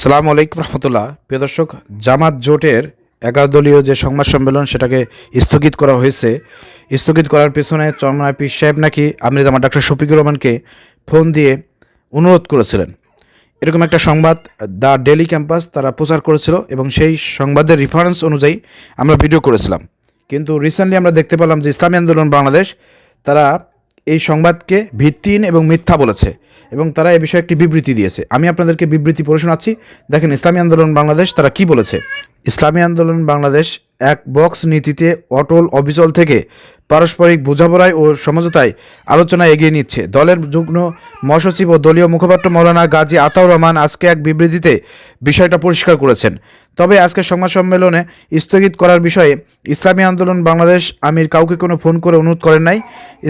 সালাম আলাইকুম রহমতুল্লাহ। প্রিয় দর্শক, জামাত জোটের একাদলীয় যে সংবাদ সম্মেলন, সেটাকে স্থগিত করা হয়েছে। স্থগিত করার পেছনে চরমনায় পীর সাহেব নাকি আমির জামাত ডাক্তার শফিকুর রহমানকে ফোন দিয়ে অনুরোধ করেছিলেন। এরকম একটা সংবাদ দ্য ডেলি ক্যাম্পাস তারা প্রচার করেছিল এবং সেই সংবাদের রেফারেন্স অনুযায়ী আমরা ভিডিও করেছিলাম। কিন্তু রিসেন্টলি আমরা দেখতে পেলাম যে ইসলামী আন্দোলন বাংলাদেশ, তারা এই সংবাদকে ভিত্তিহীন এবং মিথ্যা বলেছে এবং তারা এ বিষয়ে একটি বিবৃতি দিয়েছে। আমি আপনাদেরকে বিবৃতি পড়ে শোনাচ্ছি। দেখেন, ইসলামী আন্দোলন বাংলাদেশ তারা কি বলেছে? ইসলামী আন্দোলন বাংলাদেশ এক বক্স নীতিতে অটল অবিচল থেকে পারস্পরিক বোঝাপড়ায় ও সমঝোতায় আলোচনা এগিয়ে নিচ্ছে। দলের যুগ্ম মহাসচিব ও দলীয় মুখপাত্র মৌলানা গাজী আতাউর রহমান আজকে এক বিবৃতিতে বিষয়টা পরিষ্কার করেছেন। তবে আজকে সংবাদ সম্মেলনে স্থগিত করার বিষয়ে ইসলামী আন্দোলন বাংলাদেশ আমির কাউকে কোনো ফোন করে অনুরোধ করেন নাই।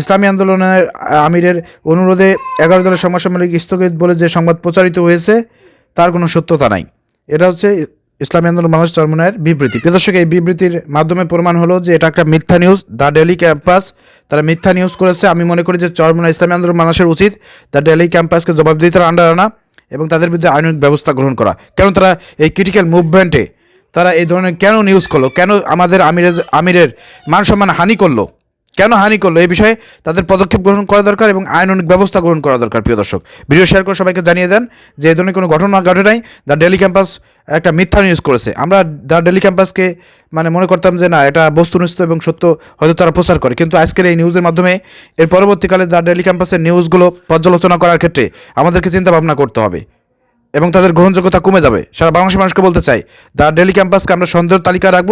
ইসলামী আন্দোলনের আমিরের অনুরোধে এগারো দলের সংবাদ সম্মেলন স্থগিত বলে যে সংবাদ প্রচারিত হয়েছে, তার কোনো সত্যতা নাই। এটা হচ্ছে ইসলামী আন্দোলন বাংলাদেশ চরমনের বিবৃতি। প্রিয় দর্শক, এই বিবৃতির মাধ্যমে প্রমাণ হলো যে এটা একটা মিথ্যা নিউজ দ্য ডেলি ক্যাম্পাস তারা মিথ্যা নিউজ করেছে। আমি মনে করি যে চরমনা ইসলামী আন্দোলন বাংলাদেশের উচিত দ্য ডেলি ক্যাম্পাসকে জবাবদিহিতার আন্ডার আনা এবং তাদের বিরুদ্ধে আইনগত ব্যবস্থা গ্রহণ করা। কেন তারা এই ক্রিটিক্যাল মুভমেন্টে তারা এই ধরনের কেন নিউজ করল? কেন আমাদের আমিরের আমিরের মান সম্মান হানি করল? কেন হানি করল? এই বিষয়ে তাদের পদক্ষেপ গ্রহণ করা দরকার এবং আইনানুগ ব্যবস্থা গ্রহণ করা দরকার, প্রিয় দর্শক। ভিডিও শেয়ার করে সবাইকে জানিয়ে দেন যে এই ধরনের কোনো ঘটনা ঘটে নাই। দ্য ডেলি ক্যাম্পাস একটা মিথ্যা নিউজ করেছে। আমরা দ্য ডেলি ক্যাম্পাসকে মানে মনে করতাম যে না, এটা বস্তুনিষ্ঠ এবং সত্য, হয়তো তারা প্রচার করে। কিন্তু আজকের এই নিউজের মাধ্যমে এর পরবর্তীকালে দ্য ডেলি ক্যাম্পাসের নিউজগুলো পর্যালোচনা করার ক্ষেত্রে আমাদেরকে চিন্তা ভাবনা করতে হবে। এবং তাদের গ্রহণযোগ্যতা কমে যাবে। সারা বাংলাদেশের মানুষকে বলতে চাই, দ্য ডেলি ক্যাম্পাসকে আমরা সন্দেহ তালিকা রাখব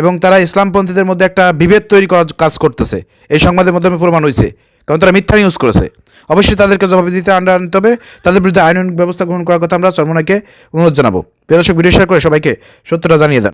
এবং তারা ইসলামপন্থীদের মধ্যে একটা বিভেদ তৈরি করার কাজ করতেছে। এই সংবাদের মাধ্যমে প্রমাণ হয়েছে কারণ তারা মিথ্যা ইউজ করেছে। অবশ্যই তাদেরকে দিতে আন্ডার আনতে হবে। তাদের বিরুদ্ধে আইন ব্যবস্থা গ্রহণ করার কথা আমরা চর্মনাকে অনুরোধ জানাব। প্রিয় দর্শক ভিডিও শেয়ার করে সবাইকে সত্যটা জানিয়ে দেন।